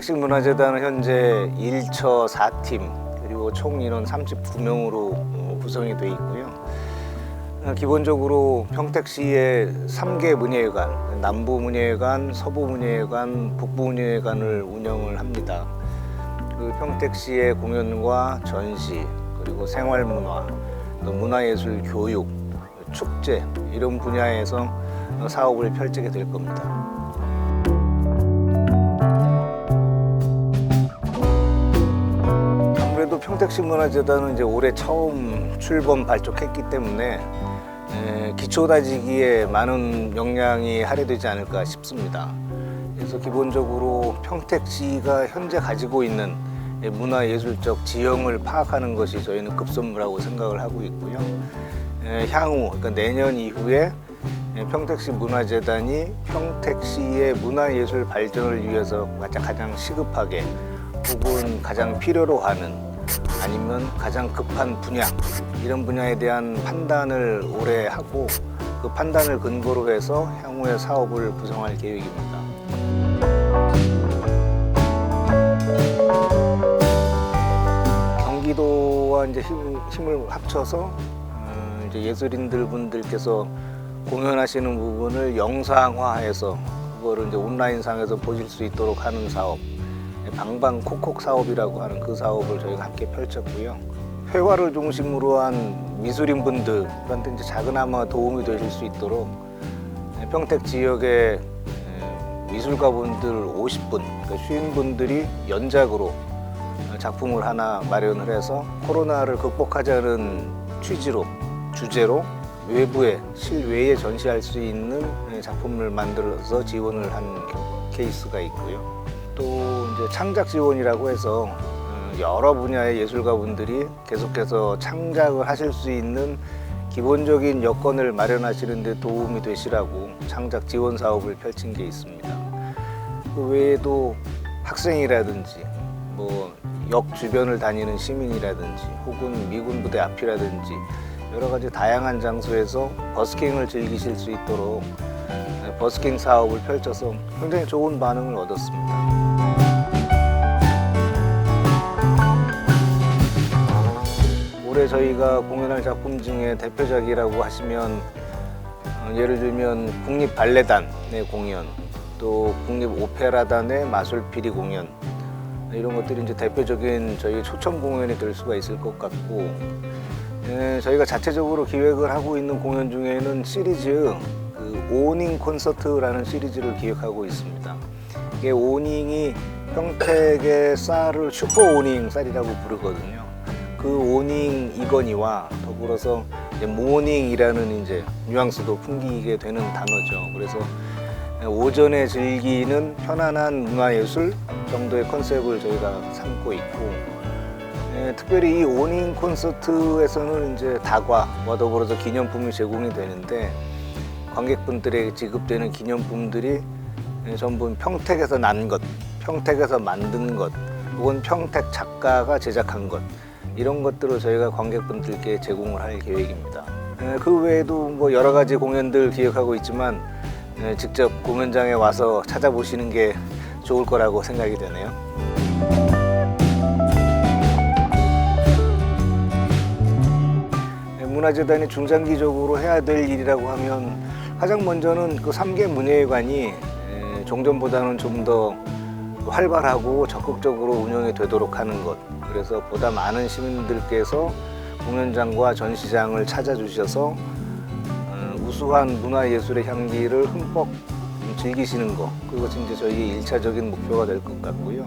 평택식 문화재단은 현재 1처 4팀 그리고 총 인원 39명으로 구성이 되어 있고요. 어, 기본적으로 평택시의 3개 문예회관, 남부 문예회관, 서부 문예회관, 북부 문예회관을 운영을 합니다. 그 평택시의 공연과 전시, 그리고 생활문화, 또 문화예술 교육, 축제 이런 분야에서 사업을 펼치게 될 겁니다. 아무래도 평택식 문화재단은 이제 올해 처음 출범 발족했기 때문에 에, 기초 다지기에 많은 역량이 할애되지 않을까 싶습니다. 그래서 기본적으로 평택시가 현재 가지고 있는 문화예술적 지형을 파악하는 것이 저희는 급선무라고 생각을 하고 있고요. 에, 향후 그러니까 내년 이후에 에, 평택시 문화재단이 평택시의 문화예술 발전을 위해서 가장 시급하게 혹은 가장 필요로 하는 아니면 가장 급한 분야 이런 분야에 대한 판단을 올해 하고 그 판단을 근거로 해서 향후의 사업을 구성할 계획입니다. 경기도와 이제 힘, 힘을 합쳐서 어, 이제 예술인들 분들께서 공연하시는 부분을 영상화해서 그거를 이제 온라인 상에서 보실 수 있도록 하는 사업 방방 콕콕 사업이라고 하는 그 사업을 저희가 함께 펼쳤고요. 회화를 중심으로 한 미술인 분들한테 이제 작은아마 도움이 되실 수 있도록 평택 지역의 미술가 분들 50분, 그러니까 50분들이 연작으로 작품을 하나 마련을 해서 코로나를 극복하자는 취지로 주제로 외부에 실외에 전시할 수 있는 작품을 만들어서 지원을 한 케이스가 있고요. 또 이제 창작 지원이라고 해서 어, 여러 분야의 예술가 분들이 계속해서 창작을 하실 수 있는 기본적인 여건을 마련하시는 데 도움이 되시라고 창작 지원 사업을 펼친 게 있습니다. 그 외에도 학생이라든지 뭐 역 주변을 다니는 시민이라든지 혹은 미군 부대 앞이라든지 여러 가지 다양한 장소에서 버스킹을 즐기실 수 있도록 버스킹 사업을 펼쳐서 굉장히 좋은 반응을 얻었습니다. 올해 저희가 공연할 작품 중에 대표작이라고 하시면 어, 예를 들면 국립 발레단의 공연, 또 국립 오페라단의 마술피리 공연 이런 것들이 이제 대표적인 저희 초청 공연이 될 수가 있을 것 같고 예, 저희가 자체적으로 기획을 하고 있는 공연 중에는 시리즈 그 오닝 콘서트라는 시리즈를 기획하고 있습니다. 이게 오닝이 평택의 쌀을 슈퍼 오닝 쌀이라고 부르거든요. 그 오닝 이건희와 더불어서 이제 모닝이라는 이제 뉘앙스도 풍기게 되는 단어죠. 그래서 오전에 즐기는 편안한 문화예술 정도의 컨셉을 저희가 삼고 있고 예, 특별히 이 오닝 콘서트에서는 이제 다과와 더불어서 기념품이 제공이 되는데 관객분들에게 지급되는 기념품들이 예, 전부 평택에서 난 것, 평택에서 만든 것, 혹은 평택 작가가 제작한 것 이런 것들을 저희가 관객분들께 제공을 할 계획입니다. 예, 그 외에도 뭐 여러 가지 공연들 기획하고 있지만 예, 직접 공연장에 와서 찾아보시는 게 좋을 거라고 생각이 되네요. 예, 문화재단이 중장기적으로 해야 될 일이라고 하면 가장 먼저는 그 3개 문예회관이 예, 종전보다는 좀 더 활발하고 적극적으로 운영이 되도록 하는 것. 그래서 보다 많은 시민들께서 공연장과 전시장을 찾아주셔서 어, 우수한 문화예술의 향기를 흠뻑 즐기시는 것. 그것이 이제 저희의 일차적인 목표가 될 것 같고요.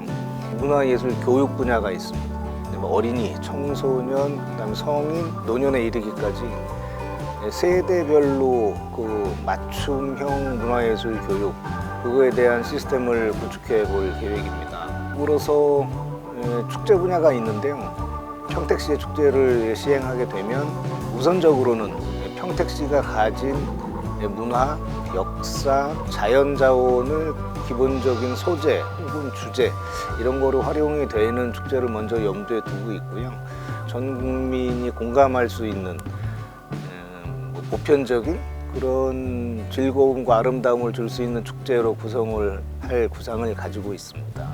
문화예술 교육 분야가 있습니다. 뭐 어린이, 청소년, 그다음에 성인, 노년에 이르기까지 세대별로 그 맞춤형 문화예술 교육 그거에 대한 시스템을 구축해 볼 계획입니다. 물어서 축제 분야가 있는데요. 평택시의 축제를 시행하게 되면 우선적으로는 평택시가 가진 문화, 역사, 자연 자원을 기본적인 소재 혹은 주제 이런 거로 활용이 되는 축제를 먼저 염두에 두고 있고요. 전 국민이 공감할 수 있는 보편적인 그런 즐거움과 아름다움을 줄 수 있는 축제로 구성을 할 구상을 가지고 있습니다.